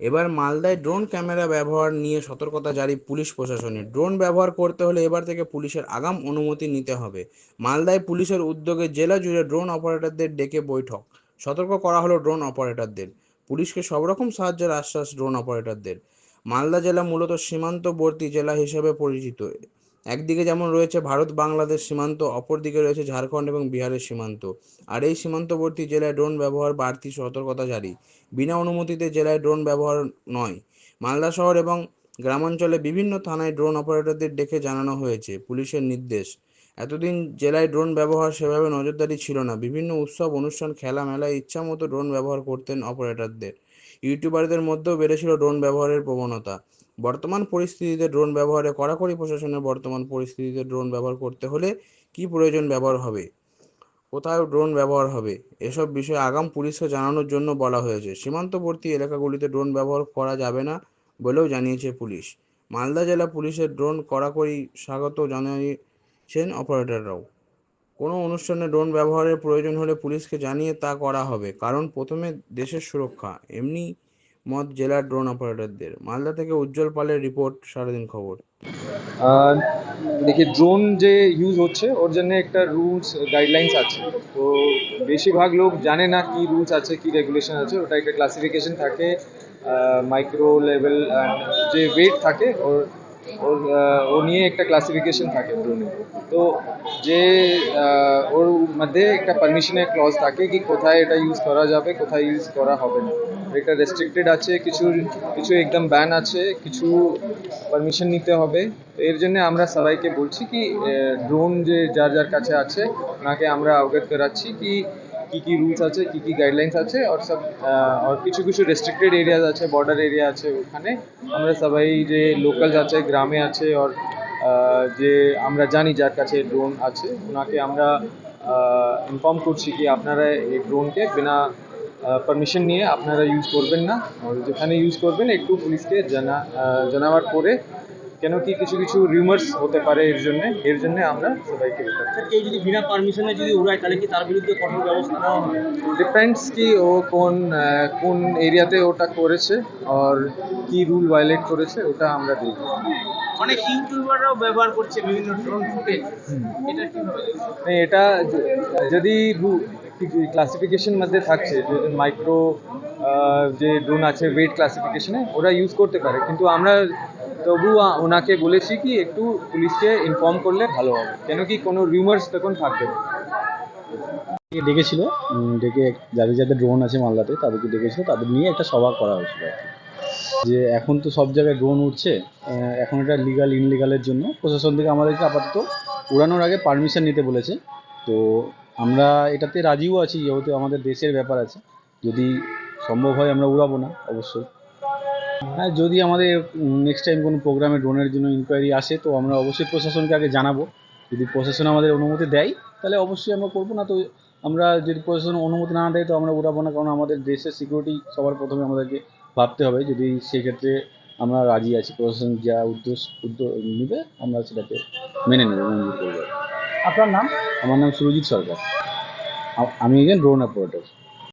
এবার মালদায় drone camera ব্যবহার নিয়ে সতর্কতা জারি পুলিশ প্রশাসনে ড্রোন ব্যবহার করতে হলে এবার থেকে পুলিশের আগাম অনুমতি নিতে হবে। মালদায় পুলিশের উদ্যোগে জেলা জুড়ে ড্রোন অপারেটরদের ডেকে বৈঠক। সতর্ক করা হলো ড্রোন অপারেটরদের। পুলিশকে সব রকম সাহায্যের আশ্বাস ড্রোন অপারেটরদের। মালদা জেলা মূলত সীমান্তবর্তী জেলা হিসেবে পরিচিত। একদিকে যেমন রয়েছে ভারত, বাংলাদেশ সীমান্ত, অপরদিকে রয়েছে ঝাড়খণ্ড এবং বিহারের সীমান্ত। আর এই সীমান্তবর্তী জেলায় ড্রোন ব্যবহার বাড়তি সতর্কতা জারি। বিনা অনুমতিতে জেলায় ড্রোন ব্যবহার নয়। মালদা শহর এবং গ্রামাঞ্চলে বিভিন্ন থানায় ড্রোন অপারেটরদের ডেকে জানানো হয়েছে পুলিশের নির্দেশ। এতদিন জেলায় ড্রোন ব্যবহার সেভাবে নজরদারি ছিল না। বিভিন্ন উৎসব, অনুষ্ঠান খেলা মেলায় ইচ্ছামতো ড্রোন ব্যবহার করতেন অপারেটরদের। ইউটিউবারদের মধ্যেও বেড়েছিল ড্রোন ব্যবহারের প্রবণতা। বর্তমান পরিস্থিতিতে ড্রোন ব্যবহারে কড়াকড়ি প্রশাসনের বর্তমান পরিস্থিতিতে ড্রোন ব্যবহার করতে হলে কী প্রয়োজন ব্যবহার হবে? কোথায় ড্রোন ব্যবহার হবে? এসব বিষয়ে আগাম পুলিশকে জানানোর জন্য বলা হয়েছে। সীমান্তবর্তী এলাকাগুলিতে ড্রোন ব্যবহার করা যাবে না বলেও জানিয়েছে পুলিশ। মালদা জেলা পুলিশের ড্রোন কড়াকড়ি স্বাগত জানিয়েছেন অপারেটররাও। কোনো অনুষ্ঠানে ড্রোন ব্যবহারের প্রয়োজন হলে পুলিশকে জানিয়ে তা করা হবে, কারণ প্রথমে দেশের সুরক্ষা। এমনি মত জেলার ড্রোন অপারেটরদের। মালদা থেকে উজ্জ্বল পালের রিপোর্ট সারাদিন খবর। দেখি, ড্রোন যে ইউজ হচ্ছে, ওর জন্য একটা রুলস গাইডলাইন্স আছে। তো বেশিরভাগ লোক জানে না কি রুলস আছে, কি রেগুলেশন আছে। ওটা একটা ক্লাসিফিকেশন থাকে মাইক্রো লেভেল যে ওয়েট থাকে, ওর ও নিয়ে একটা ক্লাসিফিকেশন থাকে ড্রোনে তো যে ওর মধ্যে একটা পারমিশনের ক্লজ থাকে কি কোথায় এটা ইউজ করা যাবে, কোথায় ইউজ করা হবে না। এটা রেস্ট্রিক্টেড আছে, কিছু কিছু একদম ব্যান আছে, কিছু পারমিশন নিতে হবে। এর জন্য আমরা সবাইকে বলছি কি ড্রোন যে যার যার কাছে আছে, ওনাকে আমরা অবগত করাচ্ছি কি কি কি রুলস আছে, কি কি গাইডলাইন্স আছে আর সব আর কিছু কিছু রেস্ট্রিক্টেড এরিয়াজ আছে বর্ডার এরিয়া আছে ওখানে। আমরা সবাই যে লোকাল আছে গ্রামে আছে আর যে আমরা জানি যার কাছে ড্রোন আছে, ওনাকে আমরা ইনফর্ম করছি কি আপনারা এই ড্রোনকে বিনা পারমিশন নিয়ে আপনারা ইউজ করবেন না। যেখানে ইউজ করবেন, একটু পুলিশকে জানা জানাবার পরে কেন কি কিছু কিছু রিউমার্স হতে পারে এর জন্য এর জন্য আমরা সবাইকে কেউ যদি বিনা পারমিশনে যদি উড়ায় তাহলে কি তার বিরুদ্ধে কঠোর ব্যবস্থা নেওয়া হবে? ডিপেন্ডস কি ও কোন কোন এরিয়াতে ওটা করেছে আর কি রুল ভায়োলেট করেছে ওটা আমরা দেখব। অনেক ইউটিউবাররাও ব্যবহার করছে বিভিন্ন ড্রোন ফুটেজ এটা কীভাবে মানে এটা যদি ক্লাসিফিকেশন মধ্যে থাকছে মাইক্রো যে ড্রোন আছে ওয়েট ক্লাসিফিকেশনে ওরা ইউজ করতে পারে। কিন্তু আমরা তবু ওনাকে বলেছি কি, একটু পুলিশকে ইনফর্ম করলে ভালো হবে। কেন কি কোনো রিউমার্স তখন থাকবে। ডেকেছিল? ডেকে যাদের যাদের ড্রোন আছে মালদাতে, তাদেরকে ডেকেছিল, তাদের নিয়ে একটা সভা করা হয়েছিল যে এখন তো সব জায়গায় ড্রোন উঠছে এখন এটা লিগাল ইনলিগালের জন্য। প্রশাসন থেকে আমাদেরকে আপাতত উড়ানোর আগে পারমিশন নিতে বলেছে। তো আমরা এটাতে রাজিও আছি, যেহেতু আমাদের দেশের ব্যাপার আছে। যদি সম্ভব হয় আমরা উড়াবো না, অবশ্যই। হ্যাঁ যদি আমাদের নেক্সট টাইম কোনো প্রোগ্রামে ড্রোনের জন্য ইনকোয়ারি আসে তো আমরা অবশ্যই প্রশাসনকে আগে জানাব। যদি প্রশাসন আমাদের অনুমতি দেয় তাহলে অবশ্যই আমরা করব। না তো আমরা যদি প্রশাসন অনুমতি না দেয় তো আমরা উড়াবো না কারণ আমাদের দেশের সিকিউরিটি সবার প্রথমে আমাদেরকে ভাবতে হবে। যদি সেক্ষেত্রে আমরা রাজি আছি প্রশাসন যা উদ্যোগ উদ্যোগ নেবে আমরা সেটাকে মেনে নেব মঞ্জুর করব। আপনার নাম? আমার নাম সুরজিৎ সরকার। আমি একজন ড্রোন অপারেটর